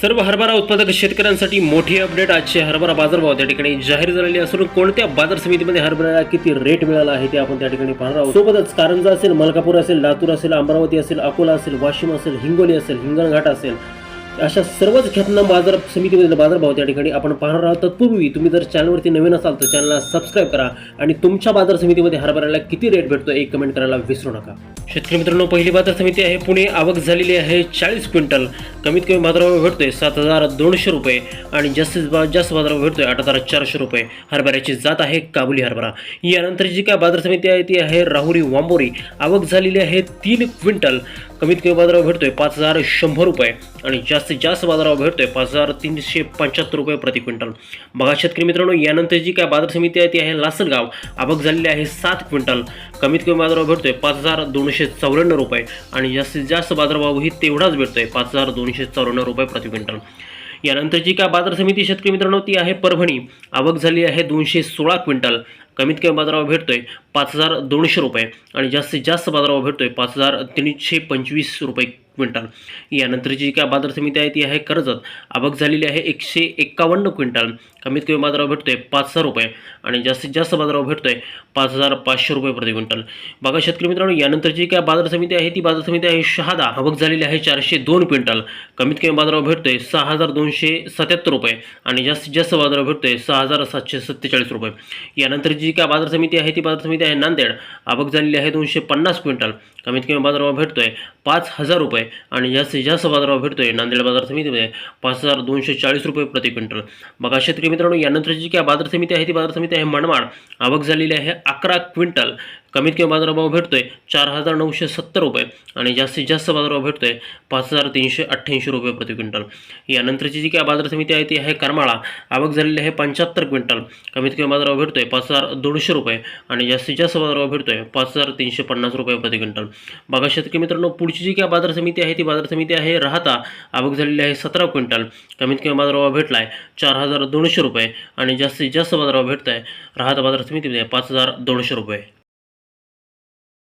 सर्व हरभरा उत्पादक शेतकऱ्यांसाठी मोठी अपडेट आजचे हरभरा बाजारभाव त्या ठिकाणी जाहीर झालेली असून कोणत्या बाजार समितीमध्ये हरभऱ्याला किती रेट मिळाला आहे ते आपण त्या ठिकाणी पाहणार आहोत. सोबतच कारंजा असेल मलकापूर असेल लातूर असेल अमरावती असेल अकोला असेल वाशिम असेल हिंगोली असेल हिंगणघाट असेल अशा सर्वच ख्यातनाम बाजार समितीमधील बाजारभाव त्या ठिकाणी आपण पाहणार आहोत. तत्पूर्वी तुम्ही जर चॅनलवरती नवीन असाल तर चॅनलला सबस्क्राईब करा आणि तुमच्या बाजार समितीमध्ये हरभऱ्याला किती रेट भेटतो एक कमेंट करायला विसरू नका. शेतकरी मित्रांनो पहिली बाजार समिती आहे. पुणे आवक झालेली आहे चाळीस क्विंटल. कमीत कमी बाजारभाव भेटतोय सात हजार दोनशे रुपये आणि जास्तीत बा- जास्त बाजारभाव भेटतोय आठ हजार चारशे रुपये. हरभऱ्याची जात आहे काबुली हरभरा. यानंतर जी काय बाजार समिती आहे ती आहे राहुरी वांबोरी. आवक झालेली आहे तीन क्विंटल. कमीत कमी बाजारभाव भेटतोय पाच हजार शंभर रुपये आणि जास्त जास्तीत जास्त बाजारभाव भेटतोय पाच हजार तीनशे पंच्याहत्तर रुपये प्रति क्विंटल. बघा शेतकरी मित्रांनो यानंतर जी काय बाजार समिती आहे ती आहे लासलगाव. आवक झालेली आहे सात क्विंटल. कमीत कमी बाजारभाव भेटतोय पाच हजार दोनशे चौऱ्याण्णव रुपये. आणि जास्तीत जास्त बाजारभावही तेवढाच भेटतोय पाच हजार दोनशे चौऱ्याण्णव रुपये प्रति क्विंटल. यानंतर जी काय बाजार समिती शेतकरी मित्रांनो ती आहे परभणी. आवक झाली आहे दोनशे सोळा क्विंटल. कमीत कमी बाजारावर भेटतोय पाच हजार दोनशे रुपये. आणि जास्तीत जास्त बाजारावर भेटतोय पाच हजार तीनशे पंचवीस रुपये क्विंटल. यानंतर जी काय बाजार समिती आहे ती आहे कर्जत. आवक झालेली आहे एकशे एक्कावन्न क्विंटल. कमीत कमी बाजारावर भेटतोय पाच हजार रुपये आणि जास्तीत जास्त बाजारावर भेटतोय पाच हजार पाचशे रुपये प्रति क्विंटल. बघा शेतकरी मित्रांनो यानंतर जी काय बाजार समिती आहे ती बाजार समिती आहे शहादा. आवक झालेली आहे चारशे दोन क्विंटल. कमीत कमी बाजारावर भेटतोय सहा हजार दोनशे सत्याहत्तर रुपये आणि जास्तीत जास्त बाजारावर भेटतोय सहा हजार सातशे सत्तेचाळीस रुपये. यानंतर जी काय बाजार समिती आहे ती बाजार समिती आहे नांदेड. आवक झालेली आहे दोनशे पन्नास क्विंटल. कमीत कमी भेटतो आहे पाच हजार रुपये आणि जास्तीत जास्त भेटतो आहे नांदेड बाजार समितीमध्ये पाच हजार दोनशे चाळीस रुपये प्रति क्विंटल. बघा शेतकरी मित्रांनो यानंतर जी काय बाजार समिती आहे ती बाजार समिती आहे मनमाड. आवक झालेली आहे अकरा क्विंटल. कमीत कमी बाजारभाव आहे चार हजार नऊशे सत्तर रुपये आणि जास्तीत जास्त बाजारभाव आहे पाच हजार तीनशे अठ्ठ्याऐंशी रुपये प्रति क्विंटल. यानंतरची जी काय बाजार समिती आहे ती आहे करमाळा. आवक झालेली आहे पंच्याहत्तर क्विंटल. कमीत कमी बाजारभाव आहे पाच हजार दोनशे रुपये आणि जास्तीत जास्त बाजारभाव आहे पाच हजार तीनशे पन्नास रुपये प्रति क्विंटल. बघा शेतकरी मित्रांनो पुढची जी काय बाजार समिती आहे ती बाजार समिती आहे राहता आवक झालेली आहे सतरा क्विंटल. कमीत कमी बाजारभाव भेटला आहे चार हजार दोनशे रुपये आणि जास्तीत जास्त बाजारभाव भेटत आहे राहता बाजार समितीमध्ये पाच हजार दोनशे रुपये.